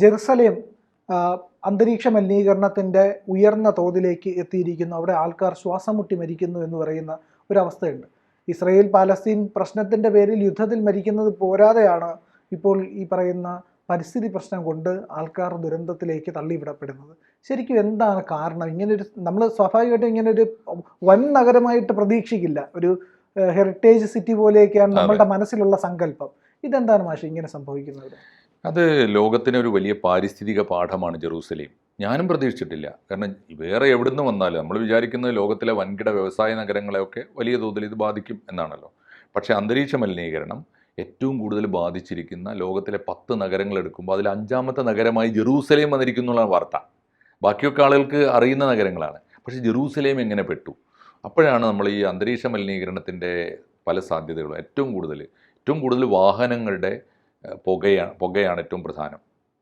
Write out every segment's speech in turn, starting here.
Jerusalem അന്തരീക്ഷ മലിനീകരണത്തിന്റെ ഉയർന്ന തോതിലേക്ക് എത്തിയിരിക്കുന്നു. അവിടെ ആൾക്കാർ ശ്വാസം മുട്ടി മരിക്കുന്നു എന്ന് പറയുന്ന ഒരവസ്ഥയുണ്ട്. ഇസ്രയേൽ പാലസ്തീൻ പ്രശ്നത്തിന്റെ പേരിൽ യുദ്ധത്തിൽ മരിക്കുന്നത് പോരാതെയാണ് ഇപ്പോൾ ഈ പറയുന്ന പരിസ്ഥിതി പ്രശ്നം കൊണ്ട് ആൾക്കാർ ദുരന്തത്തിലേക്ക് തള്ളിവിടപ്പെടുന്നത്. ശരിക്കും എന്താണ് കാരണം? ഇങ്ങനൊരു നമ്മൾ സ്വാഭാവികമായിട്ടും ഇങ്ങനൊരു വൻ നഗരമായിട്ട് പ്രതീക്ഷിക്കില്ല. ഒരു ഹെറിറ്റേജ് സിറ്റി പോലെയൊക്കെയാണ് നമ്മളുടെ മനസ്സിലുള്ള സങ്കല്പം. ഇതെന്താണ് മാഷി ഇങ്ങനെ സംഭവിക്കുന്നത്? അത് ലോകത്തിന് ഒരു വലിയ പാരിസ്ഥിതിക പാഠമാണ് ജെറൂസലേം. ഞാനും പ്രതീക്ഷിച്ചിട്ടില്ല. കാരണം വേറെ എവിടെ നിന്ന് വന്നാലും നമ്മൾ വിചാരിക്കുന്നത് ലോകത്തിലെ വൻകിട വ്യവസായ നഗരങ്ങളെയൊക്കെ വലിയ തോതിൽ ഇത് ബാധിക്കും എന്നാണല്ലോ. പക്ഷേ അന്തരീക്ഷ മലിനീകരണം ഏറ്റവും കൂടുതൽ ബാധിച്ചിരിക്കുന്ന ലോകത്തിലെ പത്ത് നഗരങ്ങൾ എടുക്കുമ്പോൾ അതിൽ അഞ്ചാമത്തെ നഗരമായി ജെറൂസലേം വന്നിരിക്കുന്നു വാർത്ത. ബാക്കിയൊക്കെ ആളുകൾക്ക് അറിയുന്ന നഗരങ്ങളാണ്. പക്ഷേ ജെറൂസലേം എങ്ങനെ പെട്ടു? അപ്പോഴാണ് നമ്മൾ ഈ അന്തരീക്ഷ മലിനീകരണത്തിന്റെ പല സാധ്യതകളും ഏറ്റവും കൂടുതൽ. ഏറ്റവും കൂടുതൽ വാഹനങ്ങളുടെ പുകയാണ് പുകയാണ് ഏറ്റവും പ്രധാനം.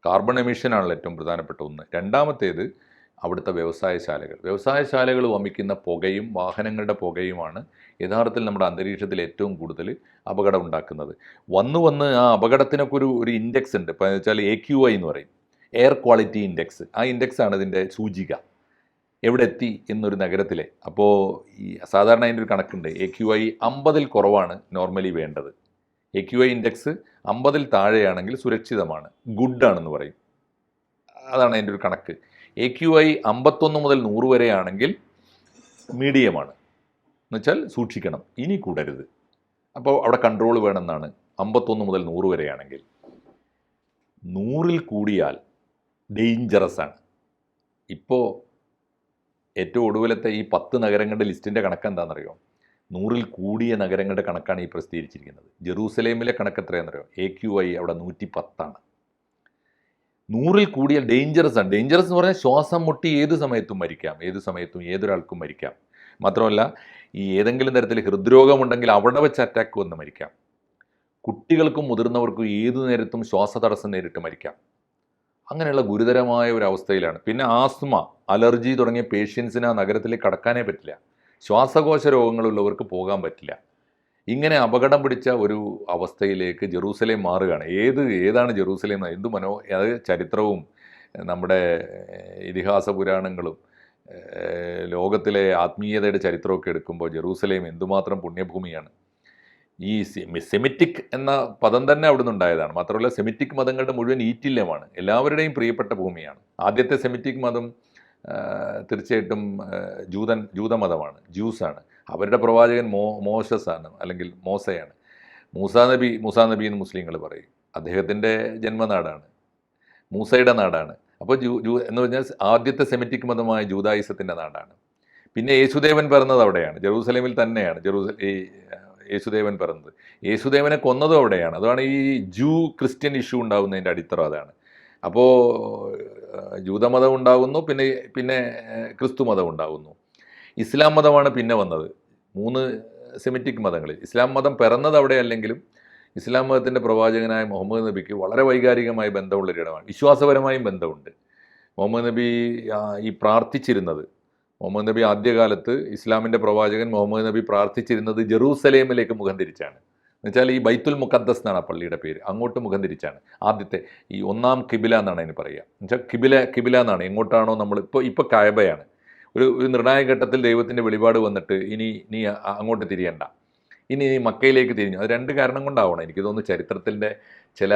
കാർബൺ എമിഷനാണല്ലോ ഏറ്റവും പ്രധാനപ്പെട്ട ഒന്ന്. രണ്ടാമത്തേത് അവിടുത്തെ വ്യവസായശാലകൾ. വ്യവസായശാലകൾ വമിക്കുന്ന പുകയും വാഹനങ്ങളുടെ പുകയുമാണ് യഥാർത്ഥത്തിൽ നമ്മുടെ അന്തരീക്ഷത്തിൽ ഏറ്റവും കൂടുതൽ അപകടം ഉണ്ടാക്കുന്നത്. വന്ന് വന്ന് ആ അപകടത്തിനൊക്കെ ഒരു ഒരു ഇൻഡെക്സ് ഉണ്ട്. ഇപ്പോൾ വെച്ചാൽ എ ക്യു ഐ എന്ന് പറയും. എയർ ക്വാളിറ്റി ഇൻഡെക്സ് ആ ഇൻഡെക്സ് ആണ് ഇതിന്റെ സൂചിക. എവിടെ എത്തി എന്നൊരു നഗരത്തിലെ. അപ്പോൾ ഈ സാധാരണ അതിന്റെ ഒരു കണക്കുണ്ട്. എ ക്യു ഐ അമ്പതിൽ കുറവാണ് നോർമലി വേണ്ടത്. എ ക്യു ഐ ഇൻഡെക്സ് അമ്പതിൽ താഴെയാണെങ്കിൽ സുരക്ഷിതമാണ്. ഗുഡ് ആണെന്ന് പറയും. അതാണ് അതിന്റെ ഒരു കണക്ക്. എ ക്യു ഐ അമ്പത്തൊന്ന് മുതൽ നൂറ് വരെയാണെങ്കിൽ മീഡിയമാണ്. എന്നുവെച്ചാൽ സൂക്ഷിക്കണം. ഇനി കൂടരുത്. അപ്പോൾ അവിടെ കൺട്രോൾ വേണമെന്നാണ്. അമ്പത്തൊന്ന് മുതൽ നൂറ് വരെയാണെങ്കിൽ. നൂറിൽ കൂടിയാൽ ഡേഞ്ചറസ് ആണ്. ഇപ്പോൾ ഏറ്റവും ഒടുവിലത്തെ ഈ പത്ത് നഗരങ്ങളുടെ ലിസ്റ്റിന്റെ കണക്ക് എന്താണെന്നറിയോ നൂറിൽ കൂടിയ നഗരങ്ങളുടെ കണക്കാണ് ഈ പ്രസിദ്ധീകരിച്ചിരിക്കുന്നത്. ജെറൂസലേമിലെ കണക്ക് എത്രയാണെന്നറിയോ? എ ക്യു ഐ അവിടെ നൂറ്റി പത്താണ് നൂറിൽ കൂടിയ ഡേഞ്ചറസ് ആണ്. ഡേഞ്ചറസ് എന്ന് പറഞ്ഞാൽ ശ്വാസം മുട്ടി ഏത് സമയത്തും മരിക്കാം. ഏത് സമയത്തും ഏതൊരാൾക്കും മരിക്കാം. മാത്രമല്ല ഈ ഏതെങ്കിലും തരത്തിൽ ഹൃദ്രോഗമുണ്ടെങ്കിൽ അവിടെ വെച്ച് അറ്റാക്ക് വന്ന് മരിക്കാം. കുട്ടികൾക്കും മുതിർന്നവർക്കും ഏതു നേരത്തും ശ്വാസതടസ്സം നേരിട്ട് മരിക്കാം. അങ്ങനെയുള്ള ഗുരുതരമായ ഒരു അവസ്ഥയിലാണ്. പിന്നെ ആസ്മ അലർജി തുടങ്ങിയ പേഷ്യൻസിന് ആ നഗരത്തിലേക്ക് കടക്കാനേ പറ്റില്ല. ശ്വാസകോശ രോഗങ്ങളുള്ളവർക്ക് പോകാൻ പറ്റില്ല. ഇങ്ങനെ അപകടം പിടിച്ച ഒരു അവസ്ഥയിലേക്ക് ജെറൂസലേം മാറുകയാണ്. ഏത് ഏതാണ് ജെറൂസലേം? എന്ത് മനോ അത് ചരിത്രവും നമ്മുടെ ഇതിഹാസ പുരാണങ്ങളും ലോകത്തിലെ ആത്മീയതയുടെ ചരിത്രമൊക്കെ എടുക്കുമ്പോൾ ജെറൂസലേം എന്തുമാത്രം പുണ്യഭൂമിയാണ്. ഈ സെമിറ്റിക് എന്ന പദം തന്നെ അവിടെ ഉണ്ടായതാണ്. മാത്രമല്ല സെമിറ്റിക് മതങ്ങളുടെ മുഴുവൻ ഈറ്റില്യമാണ്. എല്ലാവരുടെയും പ്രിയപ്പെട്ട ഭൂമിയാണ്. ആദ്യത്തെ സെമിറ്റിക് മതം തീർച്ചയായിട്ടും ജൂതൻ ജൂതമതമാണ് ജ്യൂസാണ് അവരുടെ പ്രവാചകൻ മോ മോശസാണ് അല്ലെങ്കിൽ മോസയാണ് മൂസാ നബി മൂസാ നബി എന്ന് മുസ്ലിങ്ങൾ പറയും. അദ്ദേഹത്തിന്റെ ജന്മനാടാണ്. മൂസയുടെ നാടാണ്. അപ്പോൾ ജൂ ജൂ എന്ന് പറഞ്ഞാൽ ആദ്യത്തെ സെമിറ്റിക് മതമായ ജൂതായുസത്തിന്റെ നാടാണ്. പിന്നെ യേശുദേവൻ പിറന്നത് അവിടെയാണ്. ജെറൂസലേമിൽ തന്നെയാണ്. ജെറൂസ ഈ യേശുദേവൻ പിറന്നത്. യേശുദേവനെ കൊന്നതും അവിടെയാണ്. അതാണ് ഈ ജൂ ക്രിസ്ത്യൻ ഇഷ്യൂ ഉണ്ടാകുന്നതിന്റെ അടിത്തറ അതാണ്. അപ്പോൾ ജൂതമതം ഉണ്ടാകുന്നു പിന്നെ പിന്നെ ക്രിസ്തു മതം ഉണ്ടാകുന്നു ഇസ്ലാം മതമാണ് പിന്നെ വന്നത്. മൂന്ന് സെമിറ്റിക് മതങ്ങളിൽ ഇസ്ലാം മതം പിറന്നത് അവിടെ അല്ലെങ്കിലും ഇസ്ലാം മതത്തിന്റെ പ്രവാചകനായ മുഹമ്മദ് നബിക്ക് വളരെ വൈകാരികമായ ബന്ധമുള്ളൊരിടമാണ് വിശ്വാസപരമായും ബന്ധമുണ്ട്. മുഹമ്മദ് നബി ഈ പ്രാർത്ഥിച്ചിരുന്നത്. മുഹമ്മദ് നബി ആദ്യകാലത്ത് ഇസ്ലാമിന്റെ പ്രവാചകൻ മുഹമ്മദ് നബി പ്രാർത്ഥിച്ചിരുന്നത് ജെറൂസലേമിലേക്ക് മുഖം തിരിച്ചാണ്. എന്നുവെച്ചാൽ ഈ ബൈത്തുൽ മുഖദ്ദസ് എന്നാണ് ആ പള്ളിയുടെ പേര്. അങ്ങോട്ട് മുഖം തിരിച്ചാണ്. ആദ്യത്തെ ഈ ഒന്നാം കിബില എന്നാണ് അതിന് പറയുക. എന്നുവെച്ചാൽ കിബില കിബില എന്നാണ്. എങ്ങോട്ടാണോ നമ്മൾ ഇപ്പോൾ ഇപ്പോൾ കായബയാണ്. ഒരു ഒരു നിർണായക ഘട്ടത്തിൽ ദൈവത്തിന്റെ വെളിപാട് വന്നിട്ട് ഇനി നീ അങ്ങോട്ട് തിരിയണ്ട. ഇനി നീ മക്കയിലേക്ക് തിരിഞ്ഞു. അത് രണ്ട് കാരണം കൊണ്ടാവണം. എനിക്ക് തോന്നുന്നു ചരിത്രത്തിന്റെ ചില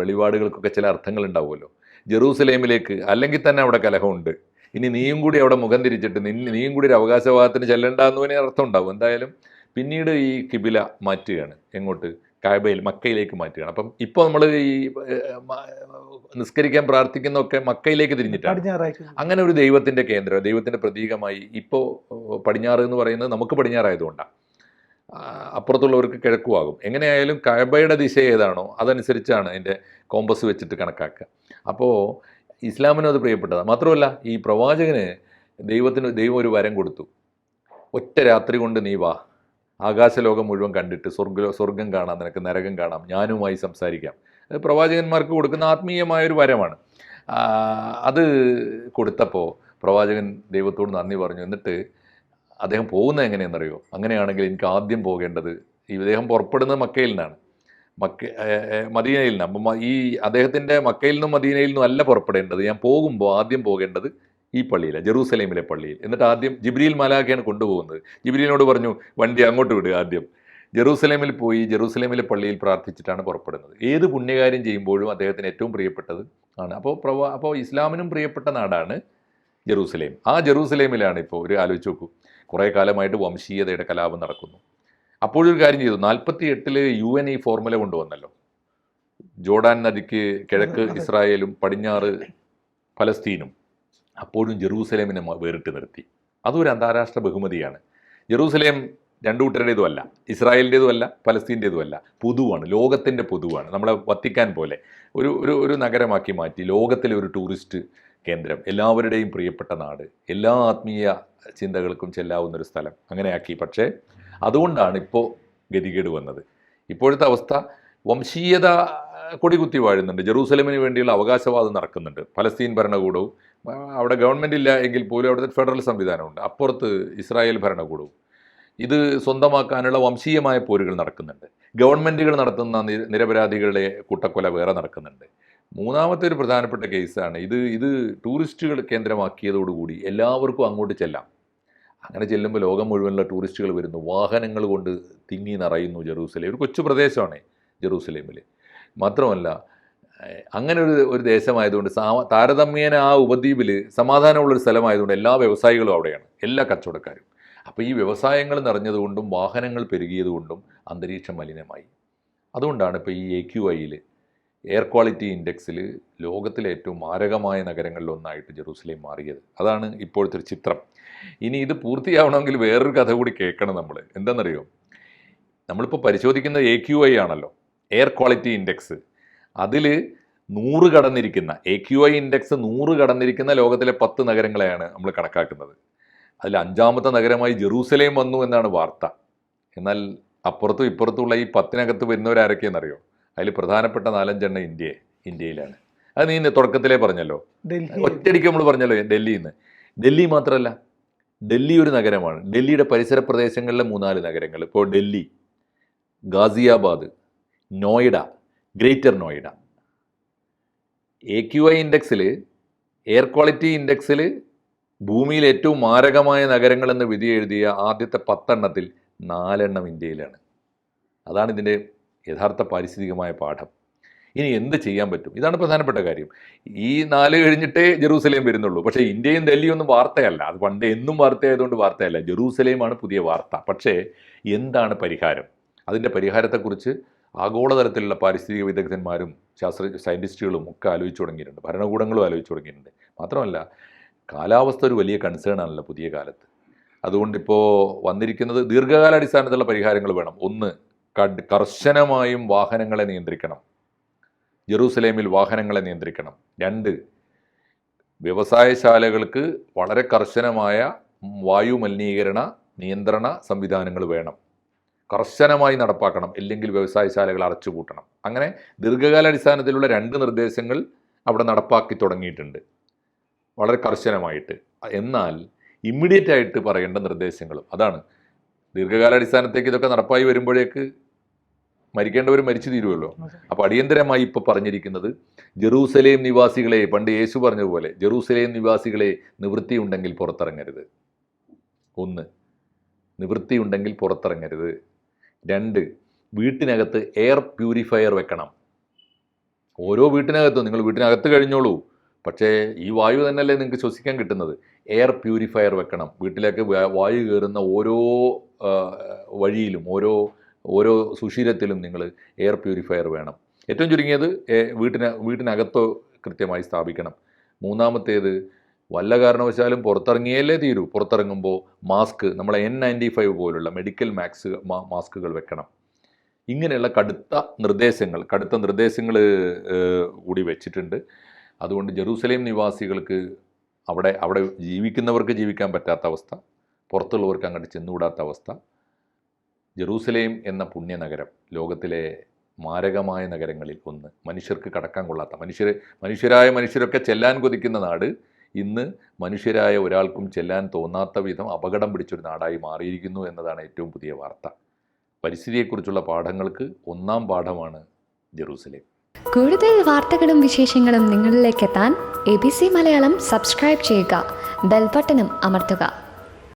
വെളിപാടുകൾക്കൊക്കെ ചില അർത്ഥങ്ങൾ ഉണ്ടാവുമല്ലോ. ജെറൂസലേമിലേക്ക് അല്ലെങ്കിൽ തന്നെ അവിടെ കലഹമുണ്ട്. ഇനി നീയും കൂടി അവിടെ മുഖം തിരിച്ചിട്ട് നീയും കൂടി ഒരു അവകാശവാദത്തിന് ചെല്ലണ്ട എന്നതിന് അർത്ഥം ഉണ്ടാവും. എന്തായാലും പിന്നീട് ഈ കിബില മാറ്റുകയാണ്. എങ്ങോട്ട്? കായബയിൽ മക്കയിലേക്ക് മാറ്റുകയാണ്. അപ്പം ഇപ്പോൾ നമ്മൾ ഈ നിസ്കരിക്കാൻ പ്രാർത്ഥിക്കുന്ന നിസ്കരിക്കാൻ പ്രാർത്ഥിക്കുന്നതൊക്കെ മക്കയിലേക്ക് തിരിഞ്ഞിട്ടാണ്. അങ്ങനെ ഒരു ദൈവത്തിന്റെ കേന്ദ്രം ദൈവത്തിന്റെ പ്രതീകമായി ഇപ്പോൾ പടിഞ്ഞാറ് എന്ന് പറയുന്നത് നമുക്ക് പടിഞ്ഞാറായതുകൊണ്ടാണ് അപ്പുറത്തുള്ളവർക്ക് കിഴക്കുമാകും. എങ്ങനെയായാലും കഴബയുടെ ദിശ ഏതാണോ അതനുസരിച്ചാണ് അതിന്റെ കോമ്പസ് വെച്ചിട്ട് കണക്കാക്കുക. അപ്പോൾ ഇസ്ലാമിനും അത് പ്രിയപ്പെട്ടതാണ് മാത്രമല്ല ഈ പ്രവാചകന് ദൈവത്തിന് ദൈവം ഒരു വരം കൊടുത്തു. ഒറ്റ രാത്രി കൊണ്ട് നീ വാ. ആകാശലോകം മുഴുവൻ കണ്ടിട്ട് സ്വർഗ സ്വർഗം കാണാം നിനക്ക് നരകം കാണാം ഞാനുമായി സംസാരിക്കാം. അത് പ്രവാചകന്മാർക്ക് കൊടുക്കുന്ന ആത്മീയമായ ഒരു വരമാണ് അത് കൊടുത്തപ്പോൾ പ്രവാചകൻ ദൈവത്തോട് നന്ദി പറഞ്ഞു. എന്നിട്ട് അദ്ദേഹം പോകുന്നത് എങ്ങനെയെന്നറിയോ? അങ്ങനെയാണെങ്കിൽ എനിക്ക് ആദ്യം പോകേണ്ടത് ഈ ഇദ്ദേഹം പുറപ്പെടുന്നത് മക്കയിൽ നിന്നാണ്. മക്ക മദീനയിൽ നിന്ന് അപ്പം ഈ അദ്ദേഹത്തിന്റെ മക്കയിൽ നിന്നും മദീനയിൽ നിന്നും അല്ല പുറപ്പെടേണ്ടത്. ഞാൻ പോകുമ്പോൾ ആദ്യം പോകേണ്ടത് ഈ പള്ളിയിലാണ് ജെറൂസലേമിലെ പള്ളിയിൽ. എന്നിട്ട് ആദ്യം ജിബ്രിയിൽ മാലാഖയാണ് കൊണ്ടുപോകുന്നത്. ജിബ്രീലിനോട് പറഞ്ഞു വണ്ടി അങ്ങോട്ട് വിടുക ആദ്യം. ജെറൂസലേമിൽ പോയി ജെറൂസലേമിലെ പള്ളിയിൽ പ്രാർത്ഥിച്ചിട്ടാണ് പുറപ്പെടുന്നത്. ഏത് പുണ്യകാര്യം ചെയ്യുമ്പോഴും അദ്ദേഹത്തിന് ഏറ്റവും പ്രിയപ്പെട്ടത് ആണ്. അപ്പോൾ പ്രവാ അപ്പോൾ ഇസ്ലാമിനും പ്രിയപ്പെട്ട നാടാണ് ജെറൂസലേം. ആ ജെറൂസലേമിലാണ് ഇപ്പോൾ ഒരു ആലോചിച്ച് നോക്കൂ. കുറേ കാലമായിട്ട് വംശീയതയുടെ കലാപം നടക്കുന്നു. അപ്പോഴൊരു കാര്യം ചെയ്തു. നാൽപ്പത്തി എട്ടിൽ യു എൻ ഈ ഫോർമുല കൊണ്ടുവന്നല്ലോ. ജോർഡാൻ നദിക്ക് കിഴക്ക് ഇസ്രായേലും പടിഞ്ഞാറ് ഫലസ്തീനും. അപ്പോഴും ജെറൂസലേമിനെ വേറിട്ട് നിർത്തി. അതും ഒരു അന്താരാഷ്ട്ര ബഹുമതിയാണ്. ജെറൂസലേം രണ്ടു കൂട്ടരുടേതും അല്ല ഇസ്രായേലിന്റേതും അല്ല പലസ്തീന്റേതും അല്ല പൊതുവാണ് ലോകത്തിന്റെ പൊതുവാണ്. നമ്മളെ വത്തിക്കാൻ പോലെ ഒരു ഒരു ഒരു നഗരമാക്കി മാറ്റി ലോകത്തിലെ ഒരു ടൂറിസ്റ്റ് കേന്ദ്രം എല്ലാവരുടെയും പ്രിയപ്പെട്ട നാട് എല്ലാ ആത്മീയ ചിന്തകൾക്കും ചെല്ലാവുന്ന ഒരു സ്ഥലം അങ്ങനെയാക്കി. പക്ഷേ അതുകൊണ്ടാണ് ഇപ്പോൾ ഗതികേട് വന്നത്. ഇപ്പോഴത്തെ അവസ്ഥ വംശീയത കൊടികുത്തി വാഴുന്നുണ്ട്. ജെറൂസലമിന് വേണ്ടിയുള്ള അവകാശവാദം നടക്കുന്നുണ്ട്. പലസ്തീൻ ഭരണകൂടവും അവിടെ ഗവൺമെന്റ് ഇല്ല എങ്കിൽ പോലും അവിടുത്തെ ഫെഡറൽ സംവിധാനമുണ്ട്. അപ്പുറത്ത് ഇസ്രായേൽ ഭരണകൂടവും. ഇത് സ്വന്തമാക്കാനുള്ള വംശീയമായ പോരുകൾ നടക്കുന്നുണ്ട്. ഗവൺമെന്റുകൾ നടത്തുന്ന നിരപരാധികളുടെ കൂട്ടക്കൊല വേറെ നടക്കുന്നുണ്ട്. മൂന്നാമത്തെ ഒരു പ്രധാനപ്പെട്ട കേസാണ്. ഇത് ഇത് ടൂറിസ്റ്റുകൾ കേന്ദ്രമാക്കിയതോടുകൂടി എല്ലാവർക്കും അങ്ങോട്ട് ചെല്ലാം. അങ്ങനെ ചെല്ലുമ്പോൾ ലോകം മുഴുവനുള്ള ടൂറിസ്റ്റുകൾ വരുന്നു. വാഹനങ്ങൾ കൊണ്ട് തിങ്ങി നിറയുന്നു ജെറൂസലേം. ഒരു കൊച്ചു പ്രദേശമാണ് ജെറൂസലേമിൽ മാത്രമല്ല അങ്ങനെ ഒരു ഒരു ദേശമായതുകൊണ്ട് താരതമ്യേന ആ ഉപദ്വീപിൽ സമാധാനമുള്ളൊരു സ്ഥലമായതുകൊണ്ട് എല്ലാ വ്യവസായികളും അവിടെയാണ് എല്ലാ കച്ചവടക്കാരും. അപ്പോൾ ഈ വ്യവസായങ്ങൾ നിറഞ്ഞതുകൊണ്ടും വാഹനങ്ങൾ പെരുകിയതുകൊണ്ടും അന്തരീക്ഷം മലിനമായി. അതുകൊണ്ടാണ് ഇപ്പോൾ ഈ എ ക്യു ഐയിൽ എയർ ക്വാളിറ്റി ഇൻഡെക്സിൽ ലോകത്തിലെ ഏറ്റവും മാരകമായ നഗരങ്ങളിലൊന്നായിട്ട് ജെറൂസലേം മാറിയത്. അതാണ് ഇപ്പോഴത്തെ ഒരു ചിത്രം. ഇനി ഇത് പൂർത്തിയാവണമെങ്കിൽ വേറൊരു കഥ കൂടി കേൾക്കണം നമ്മൾ എന്താണെന്നറിയോ? നമ്മളിപ്പോൾ പരിശോധിക്കുന്നത് എ ക്യു ഐ ആണല്ലോ എയർ ക്വാളിറ്റി ഇൻഡെക്സ് അതിൽ നൂറ് കടന്നിരിക്കുന്ന എ ക്യു ഐ ഇൻഡെക്സ് നൂറ് കടന്നിരിക്കുന്ന ലോകത്തിലെ പത്ത് നഗരങ്ങളെയാണ് നമ്മൾ കണക്കാക്കുന്നത്. അതിൽ അഞ്ചാമത്തെ നഗരമായി ജെറൂസലേം വന്നു എന്നാണ് വാർത്ത. എന്നാൽ അപ്പുറത്തും ഇപ്പുറത്തുമുള്ള ഈ പത്തിനകത്ത് വരുന്നവരാരൊക്കെയെന്നറിയോ? അതിൽ പ്രധാനപ്പെട്ട നാലഞ്ചെണ്ണം ഇന്ത്യയെ ഇന്ത്യയിലാണ്. അത് നീ തുടക്കത്തിലേ പറഞ്ഞല്ലോ. ഒറ്റയടിക്ക് നമ്മൾ പറഞ്ഞല്ലോ ഡൽഹിയിൽ നിന്ന് ഡൽഹി മാത്രമല്ല ഡൽഹി ഒരു നഗരമാണ്. ഡൽഹിയുടെ പരിസര പ്രദേശങ്ങളിലെ മൂന്നാൽ നഗരങ്ങൾ ഇപ്പോൾ Delhi Ghaziabad Noida greater Noida. A Q I ഇൻഡെക്സിൽ air quality ഇൻഡെക്സിൽ ഭൂമിയിൽ ഏറ്റവും മാരകമായ നഗരങ്ങളെന്ന് വിധി എഴുതിയ ആദ്യത്തെ പത്തെണ്ണത്തിൽ നാലെണ്ണം ഇന്ത്യയിലാണ്. അതാണ് ഇതിന്റെ യഥാർത്ഥ പാരിസ്ഥിതികമായ പാഠം. ഇനി എന്ത് ചെയ്യാൻ പറ്റും? ഇതാണ് പ്രധാനപ്പെട്ട കാര്യം. ഈ നാല് കഴിഞ്ഞിട്ടേ ജെറൂസലേം വരുന്നുള്ളൂ. പക്ഷേ ഇന്ത്യയും ഡൽഹിയും ഒന്നും വാർത്തയല്ല. അത് പണ്ട് എന്നും വാർത്തയായതുകൊണ്ട് വാർത്തയല്ല. ജെറൂസലേമാണ് പുതിയ വാർത്ത. പക്ഷേ എന്താണ് പരിഹാരം? അതിന്റെ പരിഹാരത്തെക്കുറിച്ച് ആഗോളതലത്തിലുള്ള പാരിസ്ഥിതിക വിദഗ്ധന്മാരും ശാസ്ത്ര സയന്റിസ്റ്റുകളും ഒക്കെ ആലോചിച്ചു തുടങ്ങിയിട്ടുണ്ട്. ഭരണകൂടങ്ങളും ആലോചിച്ചു തുടങ്ങിയിട്ടുണ്ട്. മാത്രമല്ല കാലാവസ്ഥ ഒരു വലിയ കൺസേൺ ആണല്ലോ പുതിയ കാലത്ത്. അതുകൊണ്ടിപ്പോൾ വന്നിരിക്കുന്നത് ദീർഘകാലാടിസ്ഥാനത്തിലുള്ള പരിഹാരങ്ങൾ വേണം. ഒന്ന് കർശനമായും വാഹനങ്ങളെ നിയന്ത്രിക്കണം. ജെറൂസലേമിൽ വാഹനങ്ങളെ നിയന്ത്രിക്കണം. രണ്ട് വ്യവസായശാലകൾക്ക് വളരെ കർശനമായ വായു മലിനീകരണ നിയന്ത്രണ സംവിധാനങ്ങൾ വേണം. കർശനമായി നടപ്പാക്കണം. ഇല്ലെങ്കിൽ വ്യവസായശാലകൾ അടച്ചുപൂട്ടണം. അങ്ങനെ ദീർഘകാലാടിസ്ഥാനത്തിലുള്ള രണ്ട് നിർദ്ദേശങ്ങൾ അവിടെ നടപ്പാക്കി തുടങ്ങിയിട്ടുണ്ട്. വളരെ കർശനമായിട്ട്. എന്നാൽ ഇമ്മീഡിയറ്റ് ആയിട്ട് പറയേണ്ട നിർദ്ദേശങ്ങളും അതാണ്. ദീർഘകാലാടിസ്ഥാനത്തേക്ക് ഇതൊക്കെ നടപ്പായി വരുമ്പോഴേക്ക് മരിക്കേണ്ടവർ മരിച്ചു തീരുമല്ലോ അപ്പോൾ അടിയന്തരമായി ഇപ്പോൾ പറഞ്ഞിരിക്കുന്നത് ജെറൂസലേം നിവാസികളെ പണ്ട് യേശു പറഞ്ഞതുപോലെ ജെറൂസലേം നിവാസികളെ നിവൃത്തിയുണ്ടെങ്കിൽ പുറത്തിറങ്ങരുത്. ഒന്ന് നിവൃത്തിയുണ്ടെങ്കിൽ പുറത്തിറങ്ങരുത്. രണ്ട് വീട്ടിനകത്ത് എയർ പ്യൂരിഫയർ വെക്കണം. ഓരോ വീട്ടിനകത്തും നിങ്ങൾ വീട്ടിനകത്ത് കഴിഞ്ഞോളൂ. പക്ഷേ ഈ വായു തന്നെയല്ലേ നിങ്ങൾക്ക് ശ്വസിക്കാൻ കിട്ടുന്നത്? എയർ പ്യൂരിഫയർ വെക്കണം. വീട്ടിലേക്ക് വായു കയറുന്ന ഓരോ വഴിയിലും ഓരോ ഓരോ സുഷിരത്തിലും നിങ്ങൾ എയർ പ്യൂരിഫയർ വേണം. ഏറ്റവും ചുരുങ്ങിയത് വീട്ടിന് വീട്ടിന വീട്ടിനകത്തോ കൃത്യമായി സ്ഥാപിക്കണം. മൂന്നാമത്തേത് വല്ല കാരണവശാലും പുറത്തിറങ്ങിയല്ലേ തീരൂ. പുറത്തിറങ്ങുമ്പോൾ മാസ്ക് നമ്മളെ എൻ നയന്റി ഫൈവ് പോലുള്ള മെഡിക്കൽ മാക്സ് മാസ്കുകൾ വെക്കണം. ഇങ്ങനെയുള്ള കടുത്ത നിർദ്ദേശങ്ങൾ കടുത്ത നിർദ്ദേശങ്ങൾ കൂടി വെച്ചിട്ടുണ്ട്. അതുകൊണ്ട് ജെറൂസലേം നിവാസികൾക്ക് അവിടെ അവിടെ ജീവിക്കുന്നവർക്ക് ജീവിക്കാൻ പറ്റാത്ത അവസ്ഥ പുറത്തുള്ളവർക്ക് അങ്ങോട്ട് ചെന്നുകൂടാത്ത അവസ്ഥ. ജെറൂസലേം എന്ന പുണ്യനഗരം ലോകത്തിലെ മാരകമായ നഗരങ്ങളിൽ ഒന്ന്. മനുഷ്യർക്ക് കടക്കാൻ കൊള്ളാത്ത മനുഷ്യർ മനുഷ്യരായ മനുഷ്യരൊക്കെ ചെല്ലാൻ കൊതിക്കുന്ന നാട് ഇന്ന് മനുഷ്യരായ ഒരാൾക്കും ചെല്ലാൻ തോന്നാത്ത വിധം അപകടം പിടിച്ചൊരു നാടായി മാറിയിരിക്കുന്നു എന്നതാണ് ഏറ്റവും പുതിയ വാർത്ത. പരിസ്ഥിതിയെക്കുറിച്ചുള്ള പാഠങ്ങൾക്ക് ഒന്നാം പാഠമാണ് ജെറൂസലേം. കൂടുതൽ വാർത്തകളും വിശേഷങ്ങളും നിങ്ങളിലേക്ക് എത്താൻ A B C Malayalam subscribe ചെയ്യുക ബെൽബട്ടനും അമർത്തുക.